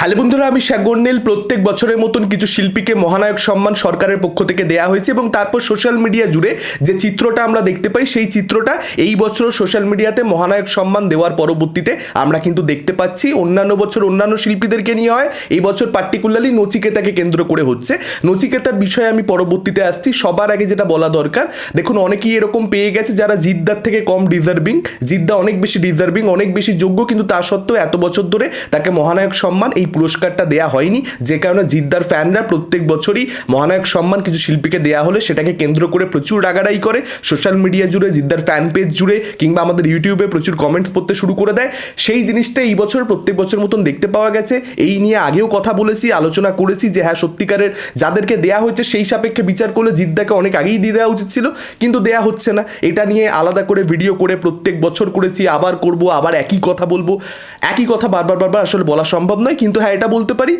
Hello বন্ধুরা, আমি শাগন্নেল প্রত্যেক বছরের মতন কিছু শিল্পীকে মহানায়ক সম্মান সরকারের পক্ষ থেকে দেয়া হয়েছে এবং তারপর সোশ্যাল মিডিয়া জুড়ে যে চিত্রটা আমরা দেখতে পাই, সেই চিত্রটা এই বছর সোশ্যাল মিডিয়াতে মহানায়ক সম্মান দেওয়ার পরবর্তীতে আমরা কিন্তু দেখতে পাচ্ছি। অন্যান্য বছর অন্যান্য শিল্পীদেরকে নিয়ে হয়, এই বছর পার্টিকুলারলি নচিকেতাকে কেন্দ্র করে হচ্ছে। নচিকেতার বিষয়ে আমি পরবর্তীতে আসছি, সবার আগে যেটা বলা দরকার, দেখুন অনেকেই এরকম পেয়ে গেছে যারা জিদ্দার থেকে কম ডিজার্ভিং জিদ্দা অনেক বেশি ডিজার্ভিং অনেক বেশি যোগ্য, কিন্তু তা সত্ত্বেও এত বছর ধরে তাকে মহানায়ক সম্মান, এই পুরস্কারটা দেয়া হয়নি, যে কারণে জিদ্দার ফ্যানরা প্রত্যেক বছরই মহানায়ক সম্মান কিছু শিল্পীকে দেয়া হলে সেটাকে কেন্দ্র করে প্রচুর রাগারাই করে, সোশ্যাল মিডিয়া জুড়ে, জিদ্দার ফ্যান পেজ জুড়ে, কিংবা আমাদের ইউটিউবে প্রচুর কমেন্টস পড়তে শুরু করে দেয়। সেই জিনিসটা এই বছর প্রত্যেক বছর মতন দেখতে পাওয়া গেছে। এই নিয়ে আগেও কথা বলেছি, আলোচনা করেছি যে হ্যাঁ সত্যিকারের যাদেরকে দেয়া হয়েছে সেই সাপেক্ষে বিচার করলে জিদ্দাকে অনেক আগেই দিয়ে দেওয়া উচিত ছিল, কিন্তু দেয়া হচ্ছে না। এটা নিয়ে আলাদা করে ভিডিও করে প্রত্যেক বছর করেছি, আবার করব, আবার একই কথা বলব। একই কথা বারবার বারবার আসলে বলা সম্ভব নয়, কিন্তু হ্যাঁ এটা বলতে পারি।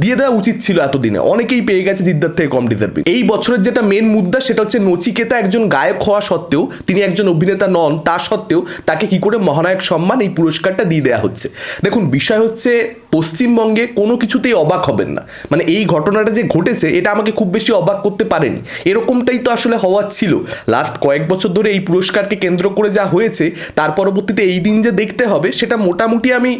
দিয়ে দেওয়া উচিত ছিল এতদিনে। অনেকেই পেয়ে গেছে জিদ্দার থেকে কম ডিজার্ভিং এই বছরের যেটা মেন মুদ্রা, সেটা হচ্ছে নচিকেতা একজন গায়ক হওয়া সত্ত্বেও তিনি একজন অভিনেতা নন, তা সত্ত্বেও তাকে কি করে মহানায়ক সম্মান এই পুরস্কারটা দিয়ে দেওয়া হচ্ছে। দেখুন, বিষয় হচ্ছে পশ্চিমবঙ্গে কোনো কিছুতেই অবাক হবেন না। মানে এই ঘটনাটা যে ঘটেছে, এটা আমাকে খুব বেশি অবাক করতে পারেনি। এরকমটাই তো আসলে হওয়ার ছিল। লাস্ট কয়েক বছর ধরে এই পুরস্কারকে কেন্দ্র করে যা হয়েছে, তার পরবর্তীতে এই দিন যে দেখতে হবে, সেটা মোটামুটি আমি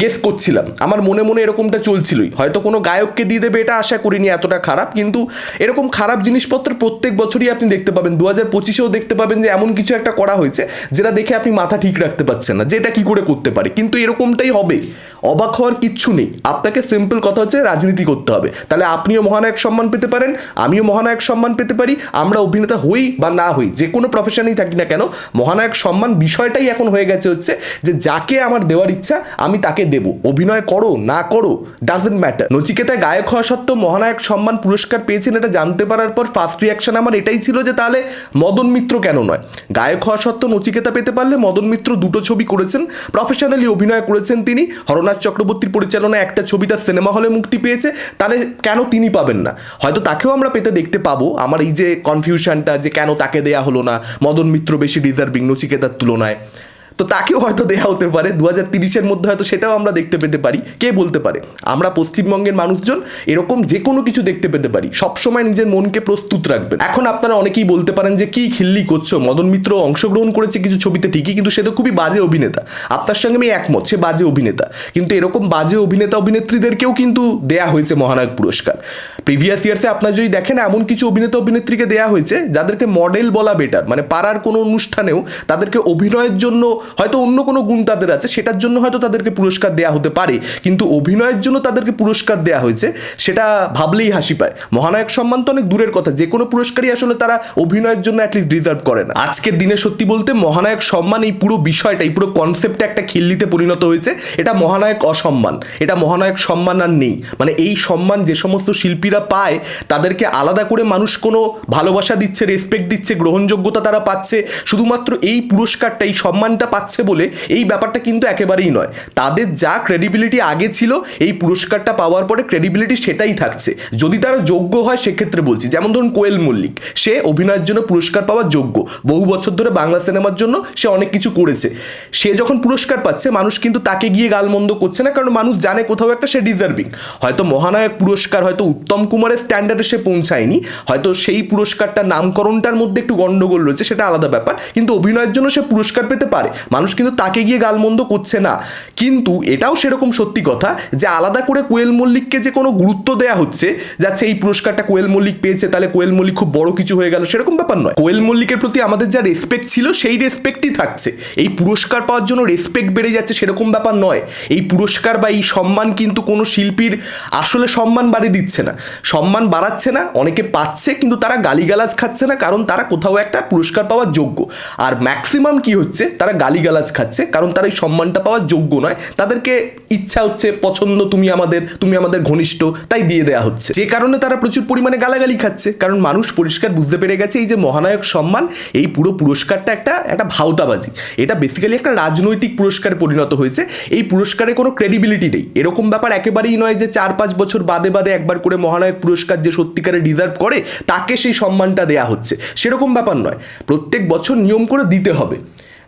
গেস করছিলাম। আমার মনে মনে এরকমটা চলছিলই। হয়তো কোনো গায়ককে দিয়ে দেবে এটা আশা করিনি এতটা খারাপ, কিন্তু এরকম খারাপ জিনিসপত্র প্রত্যেক বছরই আপনি দেখতে পাবেন। দু হাজার পঁচিশেও দেখতে পাবেন যে এমন কিছু একটা করা হয়েছে, যেটা দেখে আপনি মাথা ঠিক রাখতে পারছেন না, যে এটা কী করে করতে পারে। কিন্তু এরকমটাই হবে। অবাক হওয়ার কিচ্ছু নেই। আপনাকে সিম্পল কথা হচ্ছে রাজনীতি করতে হবে। তাহলে আপনিও মহানায়ক সম্মান পেতে পারেন, আমিও মহানায়ক সম্মান পেতে পারি, আমরা অভিনেতা হই বা না হই, যে কোনো প্রফেশনেই থাকি না কেন, মহানায়ক সম্মান বিষয়টাই এখন হয়ে গেছে হচ্ছে যে যাকে আমার দেওয়ার ইচ্ছা আমি তাকে দেব। অভিনয় করো, না করো ডাজেন্ট ম্যাটার নচিকেতায় গায়ক হওয়া সত্ত্বেও মহানায়ক সম্মান পুরস্কার পেয়েছেন এটা জানতে পারার পর ফার্স্ট রিয়াকশন আমার এটাই ছিল যে তাহলে মদন মিত্র কেন নয়? গায়ক হওয়া সত্ত্বেও নচিকেতা পেতে পারলে মদন মিত্র দুটো ছবি করেছেন প্রফেশনালি অভিনয় করেছেন তিনি হরনাথ চক্রবর্তীর পরিচালনায় একটা ছবি তার সিনেমা হলে মুক্তি পেয়েছে, তাহলে কেন তিনি পাবেন না? হয়তো তাকেও আমরা পেতে দেখতে পাবো। আমার এই যে কনফিউশনটা যে কেন তাকে দেয়া হলো না, মদন মিত্র বেশি ডিজার্ভিং নচিকেতার তুলনায়। তো তাকেও হয়তো দেয়া হতে পারে। দু হাজার তিরিশের মধ্যে হয়তো সেটাও আমরা দেখতে পেতে পারি। কে বলতে পারে? আমরা পশ্চিমবঙ্গের মানুষজন এরকম যে কোনো কিছু দেখতে পেতে পারি। সবসময় নিজের মনকে প্রস্তুত রাখবেন। এখন আপনারা অনেকেই বলতে পারেন যে, কি খিল্লি করছ? মদন মিত্র অংশগ্রহণ করেছে কিছু ছবিতে ঠিকই, কিন্তু সে তো খুবই বাজে অভিনেতা। আপনার সঙ্গে আমি একমত, সে বাজে অভিনেতা। কিন্তু এরকম বাজে অভিনেতা অভিনেত্রীদেরকেও কিন্তু দেয়া হয়েছে মহানায়ক পুরস্কার। প্রিভিয়াস ইয়ার্সে আপনার যদি দেখেন, এমন কিছু অভিনেতা, অভিনেত্রীকে দেয়া হয়েছে, যাদেরকে মডেল বলা বেটার মানে পাড়ার কোনো অনুষ্ঠানেও তাদেরকে অভিনয়ের জন্য হয়তো অন্য কোনো গুণ তাদের আছে, সেটার জন্য হয়তো তাদেরকে পুরস্কার দেওয়া হতে পারে, কিন্তু অভিনয়ের জন্য তাদেরকে পুরস্কার দেওয়া হয়েছে, সেটা ভাবলেই হাসি পায়। মহানায়ক সম্মান তো অনেক দূরের কথা, যে কোনো পুরস্কারই আসলে তারা অভিনয়ের জন্য অ্যাটলিস্ট ডিজার্ভ করে না। আজকের দিনে সত্যি বলতে মহানায়ক সম্মান এই পুরো বিষয়টা এই পুরো কনসেপ্টটা একটা খিল্লিতে পরিণত হয়েছে, এটা মহানায়ক অসম্মান, এটা মহানায়ক সম্মান আর নেই। মানে এই সম্মান যে সমস্ত শিল্পীরা পায়, তাদেরকে আলাদা করে মানুষ কোনো ভালোবাসা দিচ্ছে রেসপেক্ট দিচ্ছে, গ্রহণযোগ্যতা তারা পাচ্ছে, শুধুমাত্র এই পুরস্কারটা, এই সম্মানটা পাচ্ছে বলে এই ব্যাপারটা কিন্তু একেবারেই নয়। তাদের যা ক্রেডিবিলিটি আগে ছিল, এই পুরস্কারটা পাওয়ার পরে ক্রেডিবিলিটি সেটাই থাকছে। যদি তারা যোগ্য হয়, সেক্ষেত্রে বলছি, যেমন ধরুন কোয়েল মল্লিক, সে অভিনয়ের জন্য পুরস্কার পাওয়ার যোগ্য। বহু বছর ধরে বাংলা সিনেমার জন্য সে অনেক কিছু করেছে। সে যখন পুরস্কার পাচ্ছে, মানুষ কিন্তু তাকে গিয়ে গালমন্দ করছে না, কারণ মানুষ জানে কোথাও একটা সে ডিজার্ভিং হয়তো মহানায়ক পুরস্কার, হয়তো উত্তম কুমারের স্ট্যান্ডার্ডে সে পৌঁছায়নি। হয়তো সেই পুরস্কারটার নামকরণটার মধ্যে একটু গন্ডগোল রয়েছে, সেটা আলাদা ব্যাপার। কিন্তু অভিনয়ের জন্য সে পুরস্কার পেতে পারে। মানুষ কিন্তু তাকে গিয়ে গালমন্দ করছে না। কিন্তু এটাও সেরকম সত্যি কথা যে আলাদা করে কোয়েল মল্লিককে যে কোনো গুরুত্ব দেওয়া হচ্ছে যাচ্ছে এই পুরস্কারটা কোয়েল মল্লিক পেয়েছে, তাহলে কোয়েল মল্লিক খুব বড় কিছু হয়ে গেল, সেরকম ব্যাপার নয়। কোয়েল মল্লিকের প্রতি আমাদের যা রেসপেক্ট ছিল, সেই রেসপেক্টই থাকছে। এই পুরস্কার পাওয়ার জন্য রেসপেক্ট বেড়ে যাচ্ছে, সেরকম ব্যাপার নয়। এই পুরস্কার বা এই সম্মান কিন্তু কোনো শিল্পীর আসলে সম্মান বাড়িয়ে দিচ্ছে না। সম্মান বাড়াচ্ছে না, অনেকে পাচ্ছে কিন্তু তারা গালিগালাজ খাচ্ছে না, কারণ তারা কোথাও একটা পুরস্কার পাওয়ার যোগ্য। আর ম্যাক্সিমাম কি হচ্ছে? তারা গালিগালাজ খাচ্ছে, কারণ তারা এই সম্মানটা পাওয়ার যোগ্য নয়। তাদেরকে ইচ্ছা হচ্ছে, পছন্দ, তুমি আমাদের তুমি আমাদের ঘনিষ্ঠ, তাই দিয়ে দেওয়া হচ্ছে। যে কারণে তারা প্রচুর পরিমাণে গালাগালি খাচ্ছে, কারণ মানুষ পরিষ্কার বুঝতে পেরে গেছে, এই যে মহানায়ক সম্মান, এই পুরো পুরস্কারটা একটা একটা ভাওতাবাজি। এটা বেসিক্যালি একটা রাজনৈতিক পুরস্কারে পরিণত হয়েছে। এই পুরস্কারে কোনো ক্রেডিবিলিটি নেই। এরকম ব্যাপার একেবারেই নয় যে চার পাঁচ বছর বাদে বাদে একবার করে মহানায়ক পুরস্কার যে সত্যিকারে ডিজার্ভ করে, তাকে সেই সম্মানটা দেয়া হচ্ছে। সেরকম ব্যাপার নয়। প্রত্যেক বছর নিয়ম করে দিতে হবে।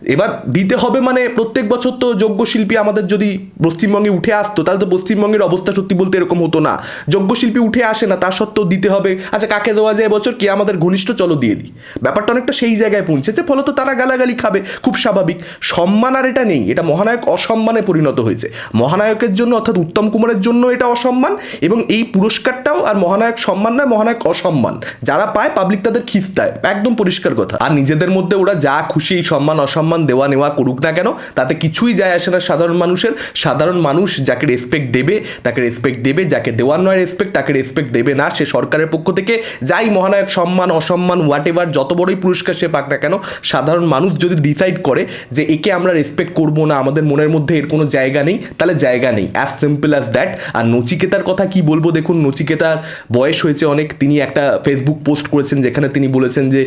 এবার দিতে হবে মানে প্রত্যেক বছর তো যোগ্য শিল্পী আমাদের যদি পশ্চিমবঙ্গে উঠে আসতো, তাহলে তো পশ্চিমবঙ্গের অবস্থা সত্যি বলতে এরকম হতো না। যোগ্য শিল্পী উঠে আসে না, তার সত্ত্বেও দিতে হবে আচ্ছা কাকে দেওয়া যায় এবছর? কে আমাদের ঘনিষ্ঠ? চলো দিয়ে দিই। ব্যাপারটা অনেকটা সেই জায়গায় পৌঁছেছে, ফলত তারা গালাগালি খাবে, খুব স্বাভাবিক। সম্মান আর এটা নেই, এটা মহানায়ক অসম্মানে পরিণত হয়েছে। মহানায়কের জন্য অর্থাৎ উত্তম কুমারের জন্য এটা অসম্মান, এবং এই পুরস্কারটাও আর মহানায়ক সম্মান নয়, মহানায়ক অসম্মান। যারা পায় পাবলিক তাদের খিস্তায়। একদম পরিষ্কার কথা। আর নিজেদের মধ্যে ওরা যা খুশি, এই সম্মান, অসম্মান দেওয়া নেওয়া করুক না কেন, তাতে কিছুই যায় আসে না সাধারণ মানুষের। সাধারণ মানুষ যাকে রেসপেক্ট দেবে, তাকে রেসপেক্ট দেবে, যাকে দেওয়ার নয় রেসপেক্ট তাকে রেসপেক্ট দেবে না। সে সরকারের পক্ষ থেকে যাই মহানায়ক সম্মান, অসম্মান হোয়াট এভার যত বড়ই পুরস্কার সে পাক না কেন, সাধারণ মানুষ যদি ডিসাইড করে যে একে আমরা রেসপেক্ট করব না, আমাদের মনের মধ্যে এর কোনো জায়গা নেই, তাহলে জায়গা নেই। অ্যাজ সিম্পল অ্যাজ দ্যাট আর নচিকেতার কথা কি বলব দেখুন, নচিকেতার বয়স হয়েছে অনেক। তিনি একটা ফেসবুক পোস্ট করেছেন, যেখানে তিনি বলেছেন যে,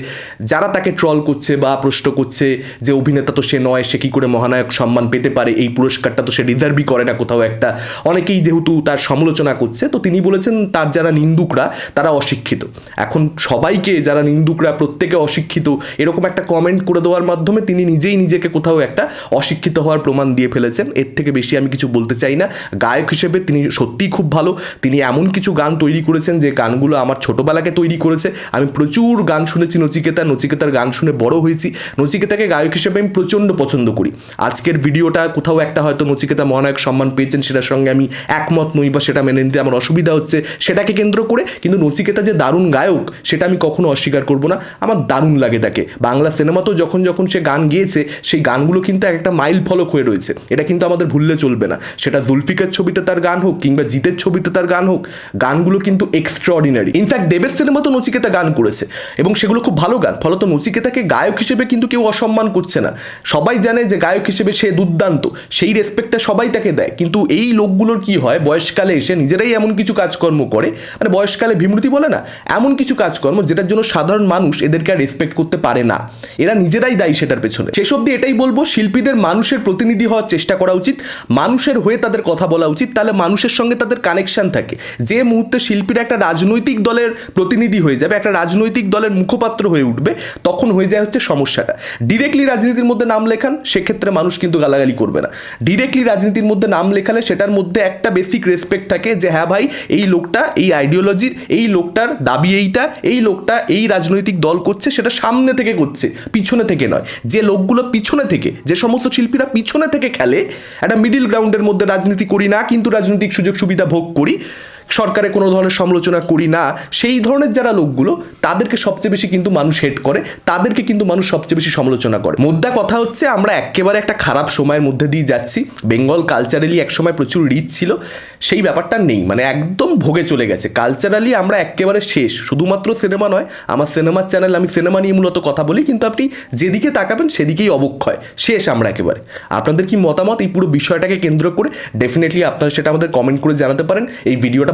যারা তাকে ট্রল করছে বা প্রশ্ন করছে যে অভিনেতা তো সে নয়, সে কী করে মহানায়ক সম্মান পেতে পারে? এই পুরস্কারটা তো সে ডিজার্ভই করে না কোথাও একটা। অনেকেই যেহেতু তার সমালোচনা করছে, তো তিনি বলেছেন তার যারা নিন্দুকরা, তারা অশিক্ষিত। এখন সবাইকে যারা নিন্দুকরা, প্রত্যেকে অশিক্ষিত, এরকম একটা কমেন্ট করে দেওয়ার মাধ্যমে তিনি নিজেই নিজেকে কোথাও একটা অশিক্ষিত হওয়ার প্রমাণ দিয়ে ফেলেছেন। এর থেকে বেশি আমি কিছু বলতে চাই না। গায়ক হিসেবে তিনি সত্যিই খুব ভালো। তিনি এমন কিছু গান তৈরি করেছেন যে গানগুলো আমার ছোটোবেলাকে তৈরি করেছে। আমি প্রচুর গান শুনেছি নচিকেতা নচিকেতার গান শুনে বড় হয়েছি। নচিকেতাকে গায়ক হিসেবে আমি প্রচণ্ড পছন্দ করি। আজকের ভিডিওটা কোথাও একটা হয়তো নচিকেতা মহানায়ক সম্মান পেয়েছেন, সেটার সঙ্গে আমি একমত নই বা সেটা মেনে নিতে আমার অসুবিধা হচ্ছে, সেটাকে কেন্দ্র করে কিন্তু নচিকেতা যে দারুণ গায়ক, সেটা আমি কখনো অস্বীকার করব না। আমার দারুণ লাগে তাকে। বাংলা সিনেমাতেও যখন যখন সে গান গিয়েছে, সেই গানগুলো কিন্তু এক একটা মাইল ফলক হয়ে রয়েছে। এটা কিন্তু আমাদের ভুললে চলবে না। সেটা জুলফিকার ছবিতে তার গান হোক কিংবা জিতের ছবিতে তার গান হোক, গানগুলো কিন্তু এক্সট্রা অর্ডিনারি ইনফ্যাক্ট দেবের সিনেমাতেও নচিকেতা গান করেছে এবং সেগুলো খুব ভালো গান। ফলত নচিকেতাকে গায়ক হিসেবে কিন্তু কেউ অসম্মান করছে না। সবাই জানে যে গায়ক হিসেবে সে দুর্দান্ত, সেই রেসপেক্টটা সবাই তাকে দেয়। কিন্তু এই লোকগুলোর কি হয়? বয়সকালে এসে নিজেরাই এমন কিছু কাজকর্ম করে। মানে বয়সকালে ভীমরতি বলে না, এমন কিছু কাজকর্ম যেটার জন্য সাধারণ মানুষ এদেরকে আর রেসপেক্ট করতে পারে না। এরা নিজেরাই দায়ী সেটার পেছনে। শেষ অব্দি এটাই বলব, শিল্পীদের মানুষের প্রতিনিধি হওয়ার চেষ্টা করা উচিত। মানুষের হয়ে তাদের কথা বলা উচিত, তাহলে মানুষের সঙ্গে তাদের কানেকশন থাকে। যে মুহূর্তে শিল্পীরা একটা রাজনৈতিক দলের প্রতিনিধি হয়ে যাবে, একটা রাজনৈতিক দলের মুখপাত্র হয়ে উঠবে, তখন হয়ে যায় হচ্ছে সমস্যাটা। ডিরেক্টলি রাজনীতির মধ্যে নাম লেখান, সেক্ষেত্রে মানুষ কিন্তু গালাগালি করবে না। ডিরেক্টলি রাজনীতির মধ্যে নাম লেখালে সেটার মধ্যে একটা বেসিক রেসপেক্ট থাকে যে হ্যাঁ ভাই, এই লোকটা, এই আইডিওলজির এই লোকটার দাবি এইটা, এই লোকটা এই রাজনৈতিক দল করছে, সেটা সামনে থেকে করছে, পিছনে থেকে নয়। যে লোকগুলো পিছনে থেকে, যে সমস্ত শিল্পীরা পিছনে থেকে খেলে, একটা মিডিল গ্রাউন্ডের মধ্যে রাজনীতি করি না, কিন্তু রাজনৈতিক সুযোগ সুবিধা ভোগ করি। সরকারে কোনো ধরনের সমালোচনা করি না। সেই ধরনের যারা লোকগুলো, তাদেরকে সবচেয়ে বেশি কিন্তু মানুষ হেট করে, তাদেরকে কিন্তু মানুষ সবচেয়ে বেশি সমালোচনা করে। মোদ্দা কথা হচ্ছে, আমরা একেবারে একটা খারাপ সময়ের মধ্যে দিয়ে যাচ্ছি। বেঙ্গল কালচারালি একসময় প্রচুর রিচ ছিল, সেই ব্যাপারটা নেই মানে একদম ভোগে চলে গেছে। কালচারালি আমরা একেবারে শেষ, শুধুমাত্র সিনেমা নয়, আমার সিনেমার চ্যানেল আমি সিনেমা নিয়ে মূলত কথা বলি, কিন্তু আপনি যেদিকে তাকাবেন সেদিকেই অবক্ষয়, শেষ আমরা একেবারে। আপনাদের কি মতামত? এই পুরো বিষয়টাকে কেন্দ্র করে ডেফিনেটলি আপনারা সেটা আমাদের কমেন্ট করে জানাতে পারেন। এই ভিডিওটা